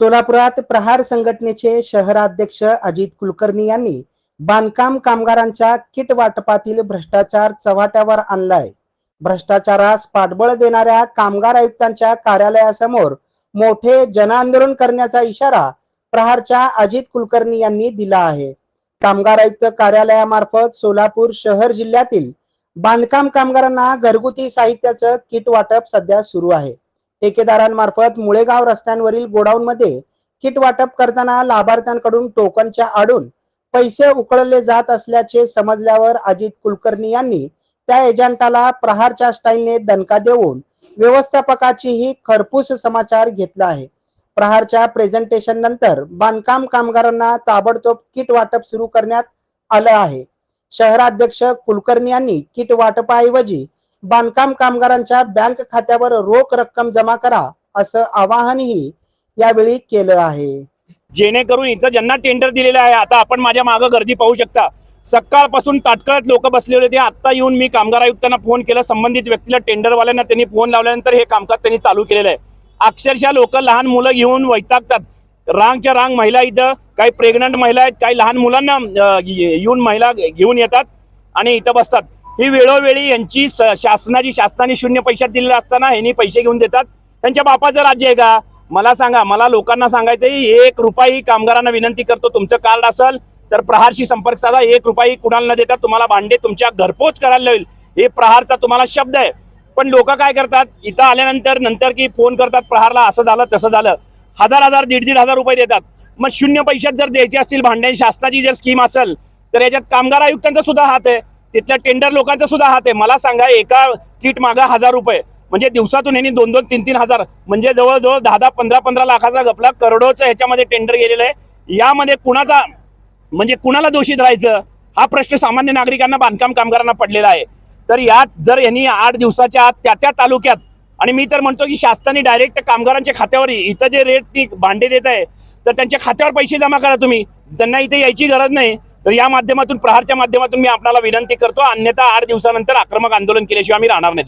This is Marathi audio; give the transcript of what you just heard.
सोलापुरात प्रहार संघटनेचे शहराध्यक्ष अजित कुलकर्णी यांनी बांधकाम कामगारांच्या किट वाटपातील भ्रष्टाचार चव्हाट्यावर आणलाय. भ्रष्टाचारास पाठबळ देणाऱ्या कामगार आयुक्तांच्या कार्यालयासमोर मोठे जनआंदोलन करण्याचा इशारा प्रहारच्या अजित कुलकर्णी यांनी दिला आहे. कामगार आयुक्त कार्यालयामार्फत सोलापूर शहर जिल्ह्यातील बांधकाम कामगारांना घरगुती साहित्याचं किट वाटप सध्या सुरू आहे. ठेकेदारांमार्फत मुळेगाव रस्त्यांवरील गोडाऊन मध्ये किट वाटप करताना लाभार्थ्यांकडून टोकनच्या आडून पैसे उकळले जात असल्याचे समजल्यावर अजित कुलकर्णी यांनी त्या एजंटाला प्रहारच्या स्टाईलने दणका देऊन व्यवस्थापकाचीही खरपूस समाचार घेतला आहे. प्रहारच्या प्रेझेंटेशन नंतर बांधकाम कामगारांना ताबडतोब किट वाटप सुरू करण्यात आलं आहे. शहराध्यक्ष कुलकर्णी यांनी किट वाटपाऐवजी बांधकाम कामगारांच्या बँक खात्यावर रोख रक्कम जमा करा असं आवाहनही यावेळी केलं आहे. जेणेकरून इथं ज्यांना टेंडर दिलेलं आहे आता आपण माझ्या मागे गर्दी पाहू शकता. सकाळपासून ताटकळत लोक बसलेले होते आता येऊन मी कामगार आयुक्तांना फोन केला संबंधित व्यक्तीला टेंडरवाल्यांना त्यांनी फोन लावल्यानंतर हे कामकाज त्यांनी चालू केलेलं आहे. अक्षरशः लोक लहान मुलं घेऊन वैतागतात. रांगच्या रांग महिला इथं काही प्रेग्नंट महिला आहेत काही लहान मुलांना येऊन महिला घेऊन येतात आणि इथं बसतात. ही वेळोवेळी यांची स- शासनाची शासनाने शून्य पैशात दिलेलं असताना ह्यांनी पैसे घेऊन देतात. त्यांच्या बापाचं राज्य आहे का? मला सांगा. मला लोकांना सांगायचं एक रुपयाही कामगारांना विनंती करतो तुमचं कार्ड असेल तर प्रहारशी संपर्क साधा. एक रुपयाही कुणाला न देता तुम्हाला भांडे तुमच्या घरपोच करायला होईल हे प्रहारचा तुम्हाला शब्द आहे. पण लोक काय करतात? इथं आल्यानंतर नंतर की फोन करतात प्रहारला असं झालं तसं झालं. हजार हजार दीड दीड हजार रुपये देतात. मग शून्य पैशात जर द्यायचे असतील भांडे शासनाची जर स्कीम असेल तर याच्यात कामगार आयुक्तांचा सुद्धा हात आहे. तिथल्या टेंडर लोकांचा सुद्धा हात आहे. मला सांगा एका किट मागा हजार रुपये. म्हणजे दिवसातून यांनी दोन दोन तीन तीन हजार. म्हणजे जवळजवळ दहा दहा पंधरा पंधरा लाखाचा गपला करोडोचं ह्याच्यामध्ये टेंडर गेलेलं आहे. यामध्ये कुणाचा म्हणजे कुणाला दोषी धरायचं? हा प्रश्न सामान्य नागरिकांना बांधकाम कामगारांना पडलेला आहे. तर यात जर यांनी आठ दिवसाच्या आत त्या त्या तालुक्यात आणि मी तर म्हणतो की शासनाने डायरेक्ट कामगारांच्या खात्यावर इथं जे रेट भांडे देत आहे तर त्यांच्या खात्यावर पैसे जमा करा तुम्ही. त्यांना इथे यायची गरज नाही. तर या माध्यमातून प्रहारच्या माध्यमातून मी आपल्याला विनंती करतो अन्यथा आठ दिवसानंतर आक्रमक आंदोलन केल्याशिवाय आम्ही राहणार नाही.